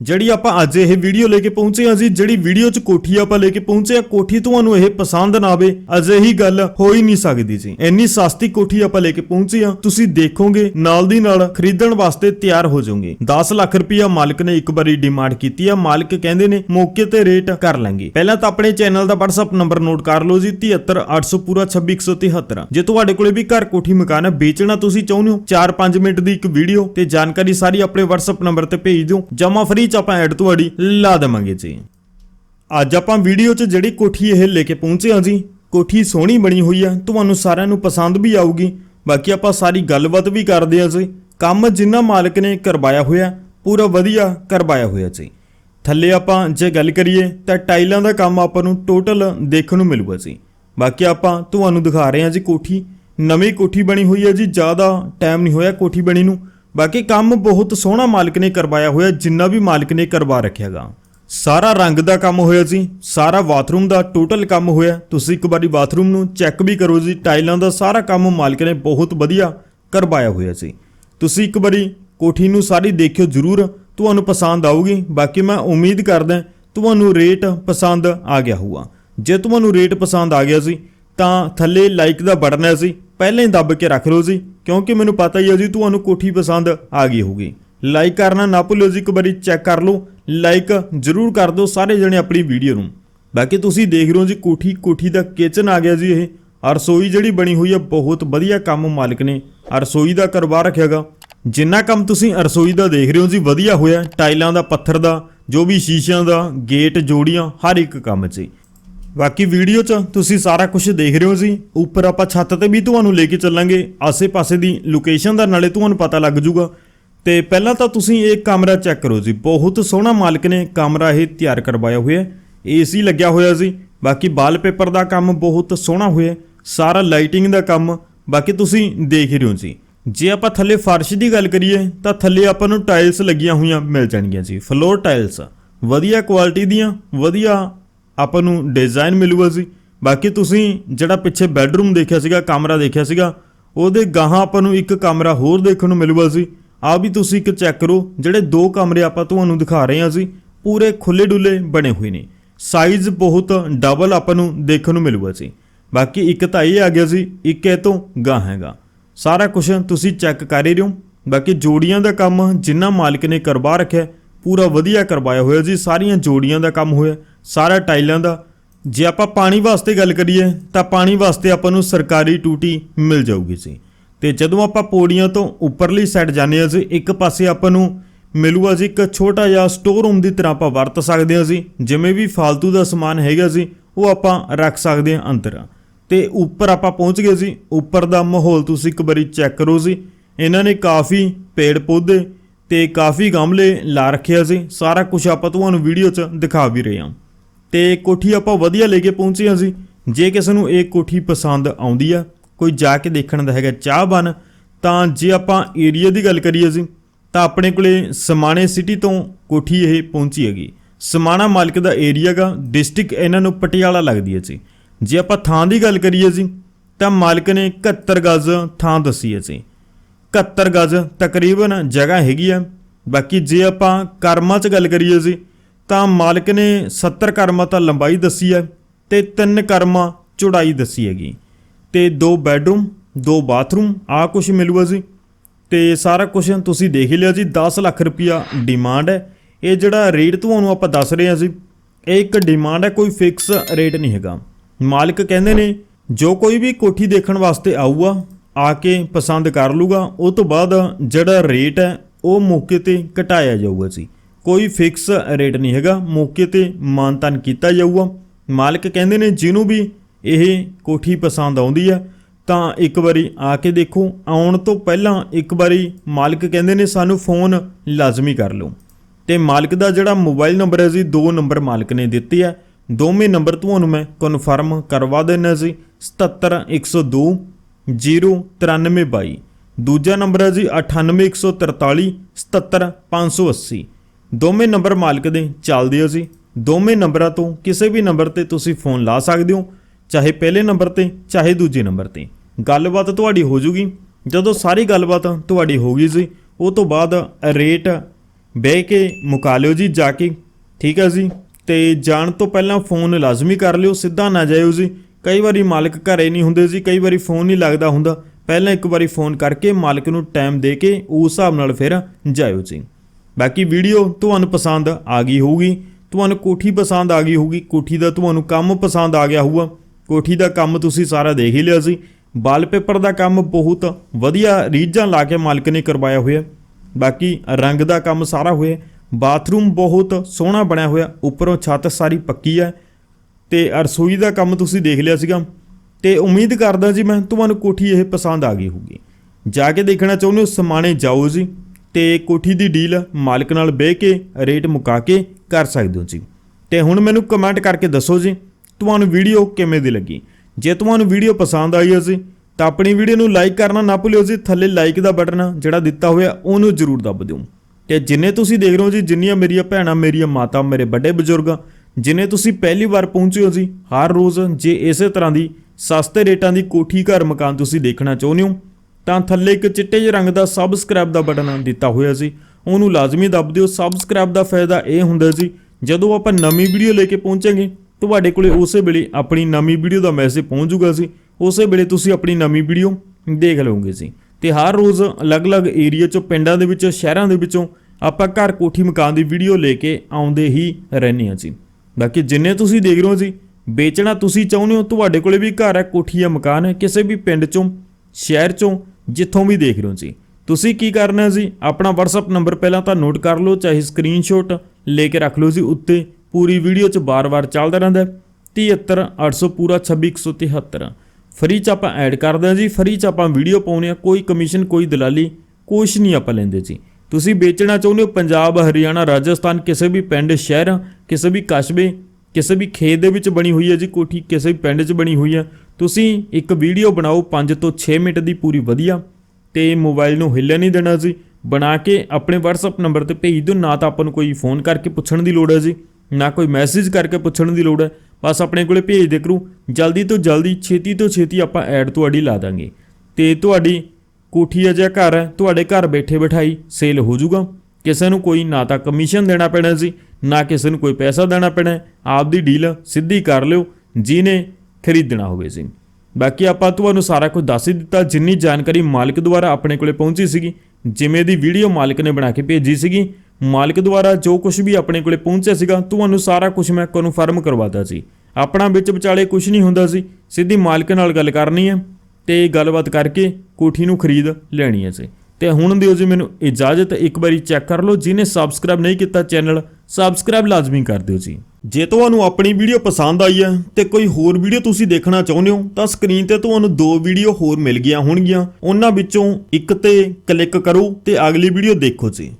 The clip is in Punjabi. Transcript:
ਜਿਹੜੀ ਆਪਾਂ ਅੱਜ ਇਹ ਵੀਡੀਓ ਲੈ ਕੇ ਪਹੁੰਚੇ ਹਾਂ ਜੀ, ਜਿਹੜੀ ਵੀਡੀਓ 'ਚ ਕੋਠੀ ਆਪਾਂ ਲੈ ਕੇ ਪਹੁੰਚੇ ਆ ਕੋਠੀ ਤੁਹਾਨੂੰ ਇਹ ਪਸੰਦ ਨਾ ਆਵੇ, ਅਜਿਹੀ ਗੱਲ ਹੋ ਹੀ ਨਹੀਂ ਸਕਦੀ ਜੀ। ਇੰਨੀ ਸਸਤੀ ਕੋਠੀ ਆਪਾਂ ਲੈ ਕੇ ਪਹੁੰਚੇ ਆ ਤੁਸੀਂ ਦੇਖੋਗੇ, ਨਾਲ ਦੀ ਨਾਲ ਖਰੀਦਣ ਵਾਸਤੇ ਤਿਆਰ ਹੋ ਜਾਓਗੇ। 10 ਲੱਖ ਰੁਪਇਆ ਮਾਲਕ ਨੇ ਇੱਕ ਵਾਰੀ ਡਿਮਾਂਡ ਕੀਤੀ ਆ, ਮਾਲਕ ਕਹਿੰਦੇ ਨੇ, ਮੌਕੇ ਤੇ ਰੇਟ ਕਰ ਲਾਂਗੇ। ਪਹਿਲਾਂ ਤਾਂ ਆਪਣੇ ਚੈਨਲ ਦਾ WhatsApp ਨੰਬਰ ਨੋਟ ਕਰ ਲਓ ਜੀ 73800 ਪੂਰਾ 26173 ਜੇ ਤੁਹਾਡੇ ਕੋਲੇ ਵੀ ਘਰ ਕੋਠੀ ਮਕਾਨ ਹੈ, ਵੇਚਣਾ ਤੁਸੀਂ ਚਾਹੁੰਦੇ ਹੋ 4-5 ਮਿੰਟ ਦੀ ਇੱਕ ਵੀਡੀਓ ਤੇ ਜਾਣਕਾਰੀ ਸਾਰੀ ਆਪਣੇ WhatsApp ਨੰਬਰ ਤੇ ਭੇਜ ਦਿਓ। ਜਮਾ ਫਰੀ ਚ ਆਪਾਂ ਐਡ ਤੁਹਾਡੀ ਲਾ ਦੇਵਾਂਗੇ ਜੀ। ਅੱਜ ਆਪਾਂ ਵੀਡੀਓ 'ਚ ਜਿਹੜੀ ਕੋਠੀ ਇਹ ਲੈ ਕੇ ਪਹੁੰਚੇ ਹਾਂ ਜੀ, ਕੋਠੀ ਸੋਹਣੀ ਬਣੀ ਹੋਈ ਆ, ਤੁਹਾਨੂੰ ਸਾਰਿਆਂ ਨੂੰ ਪਸੰਦ ਵੀ ਆਊਗੀ। ਬਾਕੀ ਆਪਾਂ ਸਾਰੀ ਗੱਲਬਾਤ ਵੀ ਕਰਦੇ ਹਾਂ ਜੀ। ਕੰਮ ਜਿੰਨਾ ਮਾਲਕ ਨੇ ਕਰਵਾਇਆ ਹੋਇਆ, ਪੂਰਾ ਵਧੀਆ ਕਰਵਾਇਆ ਹੋਇਆ ਜੀ। ਥੱਲੇ ਆਪਾਂ ਜੇ ਗੱਲ ਕਰੀਏ, ਤਾਂ ਟਾਈਲਾਂ ਦਾ ਕੰਮ ਆਪਾਂ ਨੂੰ ਟੋਟਲ ਦੇਖਣ ਨੂੰ ਮਿਲੂਗਾ ਜੀ। ਬਾਕੀ ਆਪਾਂ ਤੁਹਾਨੂੰ ਦਿਖਾ ਰਹੇ ਹਾਂ ਜੀ ਕੋਠੀ। ਨਵੀਂ ਕੋਠੀ ਬਣੀ ਹੋਈ ਹੈ ਜੀ, ਜ਼ਿਆਦਾ ਟਾਈਮ ਨਹੀਂ ਹੋਇਆ ਕੋਠੀ ਬਣੀ ਨੂੰ। ਬਾਕੀ ਕੰਮ ਬਹੁਤ ਸੋਹਣਾ ਮਾਲਕ ਨੇ ਕਰਵਾਇਆ ਹੋਇਆ, ਜਿੰਨਾ ਵੀ ਮਾਲਕ ਨੇ ਕਰਵਾ ਰੱਖਿਆਗਾ ਸਾਰਾ ਰੰਗ ਦਾ ਕੰਮ ਹੋਇਆ ਜੀ, ਸਾਰਾ ਬਾਥਰੂਮ ਦਾ ਟੋਟਲ ਕੰਮ ਹੋਇਆ। ਤੁਸੀਂ ਇੱਕ ਵਾਰੀ ਬਾਥਰੂਮ ਨੂੰ ਚੈੱਕ ਵੀ ਕਰੋ ਜੀ, ਟਾਈਲਾਂ ਦਾ ਸਾਰਾ ਕੰਮ ਮਾਲਕ ਨੇ ਬਹੁਤ ਵਧੀਆ ਕਰਵਾਇਆ ਹੋਇਆ ਸੀ ਤੁਸੀਂ ਇੱਕ ਵਾਰੀ ਕੋਠੀ ਨੂੰ ਸਾਰੀ ਦੇਖਿਓ ਜ਼ਰੂਰ, ਤੁਹਾਨੂੰ ਪਸੰਦ ਆਊਗੀ। ਬਾਕੀ ਮੈਂ ਉਮੀਦ ਕਰਦਾ, ਤੁਹਾਨੂੰ ਰੇਟ ਪਸੰਦ ਆ ਗਿਆ ਹੋਊਗਾ। ਜੇ ਤੁਹਾਨੂੰ ਰੇਟ ਪਸੰਦ ਆ ਗਿਆ ਸੀ ਤਾਂ ਥੱਲੇ ਲਾਈਕ ਦਾ ਬਟਨ ਹੈ ਸੀ ਪਹਿਲਾਂ ਹੀ ਦੱਬ ਕੇ ਰੱਖ ਲਓ ਜੀ, ਕਿਉਂਕਿ ਮੈਨੂੰ ਪਤਾ ਹੀ ਹੈ ਜੀ ਤੁਹਾਨੂੰ ਕੋਠੀ ਪਸੰਦ ਆ ਗਈ ਹੋਊਗੀ। ਲਾਈਕ ਕਰਨਾ ਨਾ ਭੁੱਲਿਓ ਜੀ, ਇੱਕ ਵਾਰੀ ਚੈੱਕ ਕਰ ਲਓ। ਲਾਈਕ ਜ਼ਰੂਰ ਕਰ ਦਿਓ ਸਾਰੇ ਜਣੇ ਆਪਣੀ ਵੀਡੀਓ ਨੂੰ। ਬਾਕੀ ਤੁਸੀਂ ਦੇਖ ਰਹੇ ਹੋ ਜੀ, ਕੋਠੀ ਕੋਠੀ ਦਾ ਕਿਚਨ ਆ ਗਿਆ ਜੀ ਇਹ। ਰਸੋਈ ਜਿਹੜੀ ਬਣੀ ਹੋਈ ਹੈ, ਬਹੁਤ ਵਧੀਆ ਕੰਮ ਮਾਲਕ ਨੇ ਰਸੋਈ ਦਾ ਕਰਵਾ ਰੱਖਿਆਗਾ ਜਿੰਨਾ ਕੰਮ ਤੁਸੀਂ ਰਸੋਈ ਦਾ ਦੇਖ ਰਹੇ ਹੋ ਜੀ, ਵਧੀਆ ਹੋਇਆ। ਟਾਈਲਾਂ ਦਾ, ਪੱਥਰ ਦਾ, ਜੋ ਵੀ ਸ਼ੀਸ਼ਿਆਂ ਦਾ ਗੇਟ ਜੋੜੀਆਂ, ਹਰ ਇੱਕ ਕੰਮ 'ਚ। ਬਾਕੀ ਵੀਡੀਓ 'ਚ ਤੁਸੀਂ ਸਾਰਾ ਕੁਝ ਦੇਖ ਰਹੇ ਹੋ ਜੀ। ਉੱਪਰ ਆਪਾਂ ਛੱਤ ਤੇ ਵੀ ਤੁਹਾਨੂੰ ਲੈ ਕੇ ਚੱਲਾਂਗੇ। ਆਸੇ-ਪਾਸੇ ਦੀ ਲੋਕੇਸ਼ਨ ਦਾ ਨਾਲੇ ਤੁਹਾਨੂੰ ਪਤਾ ਲੱਗ ਜਾਊਗਾ ਤੇ ਪਹਿਲਾਂ ਤਾਂ ਤੁਸੀਂ ਇਹ ਕਮਰਾ ਚੈੱਕ ਕਰੋ ਜੀ। ਬਹੁਤ ਸੋਹਣਾ ਮਾਲਕ ਨੇ ਕਮਰਾ ਇਹ ਤਿਆਰ ਕਰਵਾਇਆ ਹੋਇਆ ਹੈ। ਏਸੀ ਲੱਗਿਆ ਹੋਇਆ ਜੀ। ਬਾਕੀ ਵਾਲਪੇਪਰ ਦਾ ਕੰਮ ਬਹੁਤ ਸੋਹਣਾ ਹੋਇਆ। ਸਾਰਾ ਲਾਈਟਿੰਗ ਦਾ ਕੰਮ। ਬਾਕੀ ਤੁਸੀਂ ਦੇਖ ਰਹੇ ਹੋ ਜੀ। ਜੇ ਆਪਾਂ ਥੱਲੇ ਫਰਸ਼ ਦੀ ਗੱਲ ਕਰੀਏ, ਤਾਂ ਥੱਲੇ ਆਪਾਂ ਨੂੰ ਟਾਈਲਸ ਲੱਗੀਆਂ ਹੋਈਆਂ ਮਿਲ ਜਾਣਗੀਆਂ ਜੀ। ਫਲੋਰ ਟਾਈਲਸ ਵਧੀਆ ਕੁਆਲਿਟੀ ਦੀਆਂ, ਵਧੀਆ ਆਪਾਂ ਨੂੰ ਡਿਜ਼ਾਈਨ ਮਿਲੂਗਾ ਜੀ ਬਾਕੀ ਤੁਸੀਂ ਜਿਹੜਾ ਪਿੱਛੇ ਬੈੱਡਰੂਮ ਦੇਖਿਆ ਸੀਗਾ, ਕਮਰਾ ਦੇਖਿਆ ਸੀਗਾ, ਉਹਦੇ ਗਾਹਾਂ ਆਪਾਂ ਨੂੰ ਇੱਕ ਕਮਰਾ ਹੋਰ ਦੇਖਣ ਨੂੰ ਮਿਲੂਗਾ ਜੀ ਆ ਵੀ ਤੁਸੀਂ ਇੱਕ ਚੈੱਕ ਕਰੋ, ਜਿਹੜੇ ਦੋ ਕਮਰੇ ਆਪਾਂ ਤੁਹਾਨੂੰ ਦਿਖਾ ਰਹੇ ਹਾਂ ਜੀ ਪੂਰੇ ਖੁੱਲੇ ਡੁੱਲੇ ਬਣੇ ਹੋਏ ਨੇ। ਸਾਈਜ਼ ਬਹੁਤ ਡਬਲ ਆਪਾਂ ਨੂੰ ਦੇਖਣ ਨੂੰ ਮਿਲੂਗਾ ਜੀ ਬਾਕੀ ਇੱਕ ਤਾਂ ਇਹ ਆ ਗਿਆ ਸੀ, ਇੱਕ ਇਹ ਤੋਂ ਗਾਹ ਹੈਗਾ। ਸਾਰਾ ਕੁਝ ਤੁਸੀਂ ਚੈੱਕ ਕਰ ਹੀ ਰਹੇ ਹੋ। ਬਾਕੀ ਜੋੜੀਆਂ ਦਾ ਕੰਮ ਜਿੰਨਾ ਮਾਲਕ ਨੇ ਕਰਵਾ ਰੱਖਿਆ, ਪੂਰਾ ਵਧੀਆ ਕਰਵਾਇਆ ਹੋਇਆ ਜੀ, ਸਾਰੀਆਂ ਜੋੜੀਆਂ ਦਾ ਕੰਮ ਹੋਇਆ। ਸਾਰਾ ਟਾਈਲਾਂ ਦਾ। ਜੇ ਆਪਾਂ ਪਾਣੀ ਵਾਸਤੇ ਗੱਲ ਕਰੀਏ, ਤਾਂ ਪਾਣੀ ਵਾਸਤੇ ਆਪਾਂ ਨੂੰ ਸਰਕਾਰੀ ਟੂਟੀ ਮਿਲ ਜਾਊਗੀ ਸੀ ਤੇ ਜਦੋਂ ਆਪਾਂ ਪੌੜੀਆਂ ਤੋਂ ਉੱਪਰਲੀ ਸਾਈਡ ਜਾਂਦੇ ਹਾਂ ਜੀ, ਇੱਕ ਪਾਸੇ ਆਪਾਂ ਨੂੰ ਮਿਲੂਗਾ ਜੀ, ਇੱਕ ਛੋਟਾ ਜਿਹਾ ਸਟੋਰ ਰੂਮ ਦੀ ਤਰ੍ਹਾਂ ਆਪਾਂ ਵਰਤ ਸਕਦੇ ਹਾਂ ਜੀ। ਜਿਵੇਂ ਵੀ ਫालतू ਦਾ ਸਮਾਨ ਹੈਗਾ ਜੀ, ਉਹ ਆਪਾਂ ਰੱਖ ਸਕਦੇ ਹਾਂ ਅੰਦਰ। ਤੇ ਉੱਪਰ ਆਪਾਂ ਪਹੁੰਚ ਗਏ ਜੀ, ਉੱਪਰ ਦਾ ਮਾਹੌਲ ਤੁਸੀਂ ਇੱਕ ਵਾਰੀ ਚੈੱਕ ਕਰੋ ਜੀ। ਇਹਨਾਂ ਨੇ ਕਾਫੀ ਪੇੜ ਪੌਦੇ ਤੇ ਕਾਫੀ ਗਮਲੇ ਲਾ ਰੱਖਿਆ ਸੀ ਸਾਰਾ ਕੁਝ ਆਪਾਂ ਤੁਹਾਨੂੰ ਵੀਡੀਓ 'ਚ ਦਿਖਾ ਵੀ ਰਹੇ ਹਾਂ। ਤੇ ਕੋਠੀ ਆਪਾਂ ਵਧੀਆ ਲੈ ਕੇ ਪਹੁੰਚੇ ਹਾਂ ਜੀ। ਜੇ ਕਿਸੇ ਨੂੰ ਇਹ ਕੋਠੀ ਪਸੰਦ ਆਉਂਦੀ ਆ, ਕੋਈ ਜਾ ਕੇ ਦੇਖਣ ਦਾ ਹੈਗਾ ਚਾਹ ਤਾਂ ਜੇ ਆਪਾਂ ਏਰੀਆ ਦੀ ਗੱਲ ਕਰੀਏ ਜੀ, ਤਾਂ ਆਪਣੇ ਕੋਲੇ ਸਮਾਣੇ ਸਿਟੀ ਤੋਂ ਕੋਠੀ ਇਹ ਪਹੁੰਚੀ ਹੈਗੀ। ਸਮਾਣਾ ਮਾਲਕ ਦਾ ਏਰੀਆ ਗਾ ਡਿਸਟ੍ਰਿਕਟ ਇਹਨਾਂ ਨੂੰ ਪਟਿਆਲਾ ਲੱਗਦੀ ਹੈ ਜੀ। ਜੇ ਆਪਾਂ ਥਾਂ ਦੀ ਗੱਲ ਕਰੀਏ ਜੀ, ਤਾਂ ਮਾਲਕ ਨੇ 71 ਗਜ਼ ਥਾਂ ਦੱਸੀ ਹੈ ਜੀ। 71 ਗਜ਼ ਤਕਰੀਬਨ ਜਗ੍ਹਾ ਹੈਗੀ ਆ। ਬਾਕੀ ਜੇ ਆਪਾਂ ਕਰਮਾਂ 'ਚ ਗੱਲ ਕਰੀਏ ਜੀ ਤਾਂ ਮਾਲਕ ਨੇ 70 ਕਰਮਾਂ ਤਾਂ ਲੰਬਾਈ ਦੱਸੀ ਹੈ ਤੇ 3 ਕਰਮਾਂ ਚੌੜਾਈ ਦੱਸੀ ਹੈਗੀ। ਤੇ ਦੋ ਬੈੱਡਰੂਮ, ਦੋ ਬਾਥਰੂਮ ਆ ਕੁਝ ਮਿਲੂਗਾ ਜੀ। ਤੇ ਸਾਰਾ ਕੁਝ ਤੁਸੀਂ ਦੇਖ ਲਿਆ ਜੀ 10 ਲੱਖ ਰੁਪਿਆ ਡਿਮਾਂਡ ਹੈ। ਇਹ ਜਿਹੜਾ ਰੇਟ ਤੁਹਾਨੂੰ ਆਪਾਂ ਦੱਸ ਰਹੇ ਹਾਂ ਜੀ, ਇਹ ਇੱਕ ਡਿਮਾਂਡ ਹੈ, ਕੋਈ ਫਿਕਸ ਰੇਟ ਨਹੀਂ ਹੈਗਾ। ਮਾਲਕ ਕਹਿੰਦੇ ਨੇ, ਜੋ ਕੋਈ ਵੀ ਕੋਠੀ ਦੇਖਣ ਵਾਸਤੇ ਆਊਗਾ, ਆ ਕੇ ਪਸੰਦ ਕਰ ਲੂਗਾ, ਉਹ ਤੋਂ ਬਾਅਦ ਜਿਹੜਾ ਰੇਟ ਹੈ, ਉਹ ਮੌਕੇ ਤੇ ਘਟਾਇਆ ਜਾਊਗਾ ਜੀ। ਕੋਈ ਫਿਕਸ ਰੇਟ ਨਹੀਂ ਹੈਗਾ। ਮੌਕੇ ਤੇ ਮਾਨਤਨ ਕੀਤਾ ਜਾਊਗਾ। ਮਾਲਕ ਕਹਿੰਦੇ ਨੇ, ਜਿਹਨੂੰ ਵੀ ਇਹ ਕੋਠੀ ਪਸੰਦ ਆਉਂਦੀ ਹੈ ਤਾਂ ਇੱਕ ਵਾਰੀ ਆ ਕੇ ਦੇਖੋ। ਆਉਣ ਤੋਂ ਪਹਿਲਾਂ ਇੱਕ ਵਾਰੀ ਮਾਲਕ ਕਹਿੰਦੇ ਨੇ, ਸਾਨੂੰ ਫੋਨ ਲਾਜ਼ਮੀ ਕਰ ਲਓ। ਤੇ ਮਾਲਕ ਦਾ ਜਿਹੜਾ ਮੋਬਾਈਲ ਨੰਬਰ ਹੈ ਜੀ, ਦੋ ਨੰਬਰ ਮਾਲਕ ਨੇ ਦਿੱਤੇ ਆ। ਦੋਵੇਂ ਨੰਬਰ ਤੁਹਾਨੂੰ ਮੈਂ ਕਨਫਰਮ ਕਰਵਾ ਦੇਣਾ ਜੀ। 77102 09322 ਦੂਜਾ ਨੰਬਰ ਹੈ ਜੀ 98143 77580 ਦੋਵੇਂ ਨੰਬਰ ਮਾਲਕ ਦੇ ਚੱਲਦੇ ਹੋ ਜੀ। ਦੋਵੇਂ ਨੰਬਰਾਂ ਤੋਂ ਕਿਸੇ ਵੀ ਨੰਬਰ ਤੇ ਤੁਸੀਂ ਫੋਨ ਲਾ ਸਕਦੇ ਹੋ, ਚਾਹੇ ਪਹਿਲੇ ਨੰਬਰ ਤੇ, ਚਾਹੇ ਦੂਜੇ ਨੰਬਰ ਤੇ। ਗੱਲਬਾਤ ਤੁਹਾਡੀ ਹੋ ਜੂਗੀ। ਜਦੋਂ ਸਾਰੀ ਗੱਲਬਾਤ ਤੁਹਾਡੀ ਹੋ ਗਈ ਜੀ, ਉਹ ਤੋਂ ਬਾਅਦ ਰੇਟ ਬਹਿ ਕੇ ਮੁਕਾ ਲਿਓ ਜੀ ਜਾ ਕੇ। ਠੀਕ ਹੈ ਜੀ। ਤੇ ਜਾਣ ਤੋਂ ਪਹਿਲਾਂ ਫੋਨ ਲਾਜ਼ਮੀ ਕਰ ਲਿਓ, ਸਿੱਧਾ ਨਾ ਜਾਇਓ ਜੀ। ਕਈ ਵਾਰੀ ਮਾਲਕ ਘਰੇ ਨਹੀਂ ਹੁੰਦੇ ਜੀ, ਕਈ ਵਾਰੀ ਫੋਨ ਨਹੀਂ ਲੱਗਦਾ ਹੁੰਦਾ। ਪਹਿਲਾਂ ਇੱਕ ਵਾਰੀ ਫੋਨ ਕਰਕੇ ਮਾਲਕ ਨੂੰ ਟਾਈਮ ਦੇ ਕੇ ਉਸ ਹਿਸਾਬ ਨਾਲ ਫਿਰ ਜਾਇਓ ਜੀ। ਬਾਕੀ ਵੀਡੀਓ ਤੁਹਾਨੂੰ ਪਸੰਦ ਆ ਗਈ ਹੋਊਗੀ, ਤੁਹਾਨੂੰ ਕੋਠੀ ਪਸੰਦ ਆ ਗਈ ਹੋਊਗੀ, ਕੋਠੀ ਦਾ ਤੁਹਾਨੂੰ ਕੰਮ ਪਸੰਦ ਆ ਗਿਆ ਹੋਊਗਾ, ਕੋਠੀ ਦਾ ਕੰਮ ਤੁਸੀਂ ਸਾਰਾ ਦੇਖ ਹੀ ਲਿਆ ਸੀ, ਵਾਲਪੇਪਰ ਦਾ ਕੰਮ ਬਹੁਤ ਵਧੀਆ ਰੀਝਾਂ ਲਾ ਕੇ ਮਾਲਕ ਨੇ ਕਰਵਾਇਆ ਹੋਇਆ, ਬਾਕੀ ਰੰਗ ਦਾ ਕੰਮ ਸਾਰਾ ਹੋਇਆ, ਬਾਥਰੂਮ ਬਹੁਤ ਸੋਹਣਾ ਬਣਿਆ ਹੋਇਆ, ਉੱਪਰੋਂ ਛੱਤ ਸਾਰੀ ਪੱਕੀ ਹੈ ਤੇ ਰਸੋਈ ਦਾ ਕੰਮ ਤੁਸੀਂ ਦੇਖ ਲਿਆ ਸੀਗਾ, ਤੇ ਉਮੀਦ ਕਰਦਾ ਜੀ ਮੈਂ ਤੁਹਾਨੂੰ ਕੋਠੀ ਇਹ ਪਸੰਦ ਆ ਗਈ ਹੋਊਗੀ, ਜਾ ਕੇ ਦੇਖਣਾ ਚਾਹੁੰਦੇ ਹੋ, ਸਮਾਣੇ ਜਾਓ ਜੀ। ਤੇ ਕੋਠੀ ਦੀ ਡੀਲ ਮਾਲਕ ਨਾਲ ਬਹਿ ਕੇ ਰੇਟ ਮੁਕਾ ਕੇ ਕਰ ਸਕਦੇ ਹੋ ਜੀ। ਤੇ ਹੁਣ ਮੈਨੂੰ ਕਮੈਂਟ ਕਰਕੇ ਦੱਸੋ ਜੀ, ਤੁਹਾਨੂੰ ਵੀਡੀਓ ਕਿਵੇਂ ਦੀ ਲੱਗੀ? ਜੇ ਤੁਹਾਨੂੰ ਵੀਡੀਓ ਪਸੰਦ ਆਈ ਹੈ ਜੀ, ਤਾਂ ਆਪਣੀ ਵੀਡੀਓ ਨੂੰ ਲਾਈਕ ਕਰਨਾ ਨਾ ਭੁੱਲਿਓ ਜੀ, ਥੱਲੇ ਲਾਈਕ ਦਾ ਬਟਨ ਜਿਹੜਾ ਦਿੱਤਾ ਹੋਇਆ ਉਹਨੂੰ ਜ਼ਰੂਰ ਦੱਬ ਦਿਓ। ਤੇ ਜਿੰਨੇ ਤੁਸੀਂ ਦੇਖ ਰਹੇ ਹੋ ਜੀ, ਜਿੰਨੀਆਂ ਮੇਰੀਆਂ ਭੈਣਾਂ, ਮੇਰੀਆਂ ਮਾਤਾ, ਮੇਰੇ ਵੱਡੇ ਬਜ਼ੁਰਗ, ਜਿਨੇ ਤੁਸੀਂ ਪਹਿਲੀ ਵਾਰ ਪਹੁੰਚੇ ਹੋ ਜੀ, ਹਰ ਰੋਜ਼ ਜੇ ਇਸੇ ਤਰ੍ਹਾਂ ਦੀ ਸਸਤੇ ਰੇਟਾਂ ਦੀ ਕੋਠੀ ਘਰ ਮਕਾਨ ਤੁਸੀਂ ਦੇਖਣਾ ਚਾਹੁੰਦੇ ਹੋ ਤਾਂ ਥੱਲੇ ਇੱਕ ਚਿੱਟੇ ਜਿਹੇ ਰੰਗ ਦਾ ਸਬਸਕ੍ਰਾਈਬ ਦਾ ਬਟਨ ਦਿੱਤਾ ਹੋਇਆ ਸੀ। ਉਹਨੂੰ ਲਾਜ਼ਮੀ ਦੱਬ ਦਿਓ। ਸਬਸਕ੍ਰਾਈਬ ਦਾ ਫਾਇਦਾ ਇਹ ਹੁੰਦਾ ਸੀ, ਜਦੋਂ ਆਪਾਂ ਨਵੀਂ ਵੀਡੀਓ ਲੈ ਕੇ ਪਹੁੰਚਾਂਗੇ, ਤੁਹਾਡੇ ਕੋਲੇ ਉਸੇ ਵੇਲੇ ਆਪਣੀ ਨਵੀਂ ਵੀਡੀਓ ਦਾ ਮੈਸੇਜ ਪਹੁੰਚ ਜਾਊਗਾ ਸੀ। ਉਸੇ ਵੇਲੇ ਤੁਸੀਂ ਆਪਣੀ ਨਵੀਂ ਵੀਡੀਓ ਦੇਖ ਲਓਗੇ ਸੀ। ਤੇ ਹਰ ਰੋਜ਼ ਅਲੱਗ-ਅਲੱਗ ਏਰੀਆ ਚੋਂ, ਪਿੰਡਾਂ ਦੇ ਵਿੱਚੋਂ, ਸ਼ਹਿਰਾਂ ਦੇ ਵਿੱਚੋਂ ਆਪਾਂ ਘਰ ਕੋਠੀ ਮਕਾਨ ਦੀ ਵੀਡੀਓ ਲੈ ਕੇ ਆਉਂਦੇ ਹੀ ਰਹਿੰਦੇ ਹਾਂ ਜੀ। ਬਾਕੀ ਜਿੰਨੇ ਤੁਸੀਂ ਦੇਖ ਰਹੇ ਹੋ ਜੀ, ਵੇਚਣਾ ਤੁਸੀਂ ਚਾਹੁੰਦੇ ਹੋ, ਤੁਹਾਡੇ ਕੋਲੇ ਵੀ ਘਰ ਹੈ, ਕੋਠੀ ਜਾਂ ਮਕਾਨ ਹੈ, ਕਿਸੇ ਵੀ ਪਿੰਡ ਚੋਂ, ਸ਼ਹਿਰ ਚੋਂ ਜਿੱਥੋਂ ਵੀ ਦੇਖ ਰਹੇ ਹੋ ਜੀ। ਤੁਸੀਂ ਕੀ ਕਰਨਾ ਜੀ? ਆਪਣਾ WhatsApp ਨੰਬਰ ਪਹਿਲਾਂ ਤਾਂ ਨੋਟ ਕਰ ਲਓ, ਚਾਹੇ ਸਕਰੀਨਸ਼ਾਟ ਲੈ ਕੇ ਰੱਖ ਲਓ ਜੀ ਉੱਤੇ। ਪੂਰੀ ਵੀਡੀਓ 'ਚ ਬਾਰ-ਬਾਰ ਚੱਲਦਾ ਰਹਿੰਦਾ ਹੈ। 73 800 ਪੂਰਾ 26173 ਫਰੀ 'ਚ ਆਪਾਂ ਐਡ ਕਰਦੇ ਹਾਂ ਜੀ। ਫਰੀ 'ਚ ਆਪਾਂ ਵੀਡੀਓ ਪਾਉਨੇ ਆ ਕੋਈ ਕਮਿਸ਼ਨ ਕੋਈ ਦਲਾਲੀ, ਕੁਛ ਨਹੀਂ ਆਪਾਂ ਲੈਂਦੇ ਜੀ। ਤੁਸੀਂ ਵੇਚਣਾ ਚਾਹੁੰਦੇ ਹੋ ਪੰਜਾਬ, ਹਰਿਆਣਾ, ਰਾਜਸਥਾਨ, ਕਿਸੇ ਵੀ ਪਿੰਡ, ਸ਼ਹਿਰ, ਕਿਸੇ ਵੀ ਕਸਬੇ ਕਿਸੇ ਵੀ ਖੇਤ ਦੇ ਵਿੱਚ ਬਣੀ ਹੋਈ ਹੈ ਜੀ, ਕੋਠੀ ਕਿਸੇ ਵੀ ਪਿੰਡ 'ਚ ਬਣੀ ਹੋਈ ਹੈ, ਤੁਸੀਂ ਇੱਕ ਵੀਡੀਓ ਬਣਾਓ 5 ਤੋਂ 6 ਮਿੰਟ ਦੀ ਪੂਰੀ ਵਧੀਆ। ਤੇ ਮੋਬਾਈਲ ਨੂੰ ਹਿੱਲਣ ਨਹੀਂ ਦੇਣਾ ਜੀ, ਬਣਾ ਕੇ ਆਪਣੇ WhatsApp ਨੰਬਰ ਤੇ ਭੇਜ ਦਿਓ, ਨਾ ਤਾਂ ਆਪਾਂ ਨੂੰ ਕੋਈ ਫੋਨ ਕਰਕੇ ਪੁੱਛਣ ਦੀ ਲੋੜ ਹੈ ਜੀ, ਨਾ ਕੋਈ ਮੈਸੇਜ ਕਰਕੇ ਪੁੱਛਣ ਦੀ ਲੋੜ ਹੈ, ਬਸ ਆਪਣੇ ਕੋਲੇ ਭੇਜ ਦੇ ਕਰੂ। ਜਲਦੀ ਤੋਂ ਜਲਦੀ ਛੇਤੀ ਤੋਂ ਛੇਤੀ ਆਪਾਂ ਐਡ ਤੁਹਾਡੀ ਲਾ ਦਾਂਗੇ। ਤੇ ਤੁਹਾਡੀ ਕੋਠੀ ਹੈ ਜਾਂ ਘਰ ਹੈ, ਤੁਹਾਡੇ ਘਰ ਬੈਠੇ ਬਿਠਾਈ ਸੇਲ ਹੋ ਜਾਊਗਾ। ਕਿਸੇ ਨੂੰ ਕੋਈ ਨਾ ਤਾਂ ਕਮਿਸ਼ਨ ਦੇਣਾ ਪੈਣਾ ਜੀ ਨਾ ਕਿਸੇ ਨੂੰ ਕੋਈ ਪੈਸਾ ਦੇਣਾ ਪੈਣਾ ਹੈ। ਆਪਦੀ ਡੀਲ ਸਿੱਧੀ ਕਰ ਲਿਓ, ਜਿਹਨੇ ਖਰੀਦਣਾ ਹੋਵੇ ਸੀ ਬਾਕੀ ਆਪਾਂ ਤੁਹਾਨੂੰ ਸਾਰਾ ਕੁਝ ਦੱਸ ਹੀ ਦਿੱਤਾ, ਜਿੰਨੀ ਜਾਣਕਾਰੀ ਮਾਲਕ ਦੁਆਰਾ ਆਪਣੇ ਕੋਲੇ ਪਹੁੰਚੀ ਸੀਗੀ, ਜਿਵੇਂ ਦੀ ਵੀਡੀਓ ਮਾਲਕ ਨੇ ਬਣਾ ਕੇ ਭੇਜੀ ਸੀਗੀ, ਮਾਲਕ ਦੁਆਰਾ ਜੋ ਕੁਝ ਵੀ ਆਪਣੇ ਕੋਲੇ ਪਹੁੰਚਿਆ ਸੀਗਾ, ਤੁਹਾਨੂੰ ਸਾਰਾ ਕੁਝ ਮੈਂ ਕਨਫਰਮ ਕਰਵਾਤਾ ਸੀ ਆਪਣਾ ਵਿੱਚ ਵਿਚਾਲੇ ਕੁਝ ਨਹੀਂ ਹੁੰਦਾ ਸੀ ਸਿੱਧੀ ਮਾਲਕ ਨਾਲ ਗੱਲ ਕਰਨੀ ਹੈ ਤੇ ਗੱਲਬਾਤ ਕਰਕੇ ਕੋਠੀ ਨੂੰ ਖਰੀਦ ਲੈਣੀ ਹੈ ਸੀ ਤੇ ਹੁਣ ਦਿਓ ਜੀ ਮੈਨੂੰ ਇਜਾਜ਼ਤ, ਇੱਕ ਵਾਰੀ ਚੈੱਕ ਕਰ ਲਓ। ਜਿਹਨੇ ਸਬਸਕ੍ਰਾਈਬ ਨਹੀਂ ਕੀਤਾ ਚੈਨਲ ਸਬਸਕ੍ਰਾਈਬ ਲਾਜ਼ਮੀ ਕਰ ਦਿਓ ਜੀ। ਜੇ ਤੁਹਾਨੂੰ ਆਪਣੀ ਵੀਡੀਓ ਪਸੰਦ ਆਈ ਹੈ ਤੇ ਕੋਈ ਹੋਰ ਵੀਡੀਓ ਤੁਸੀਂ ਦੇਖਣਾ ਚਾਹੁੰਦੇ ਹੋ, ਤਾਂ ਸਕਰੀਨ ਤੇ ਤੁਹਾਨੂੰ ਦੋ ਵੀਡੀਓ ਹੋਰ ਮਿਲ ਗਈਆਂ ਹੋਣਗੀਆਂ। ਉਹਨਾਂ ਵਿੱਚੋਂ ਇੱਕ ਤੇ ਕਲਿੱਕ ਕਰੋ ਤੇ ਅਗਲੀ ਵੀਡੀਓ ਦੇਖੋ ਜੀ।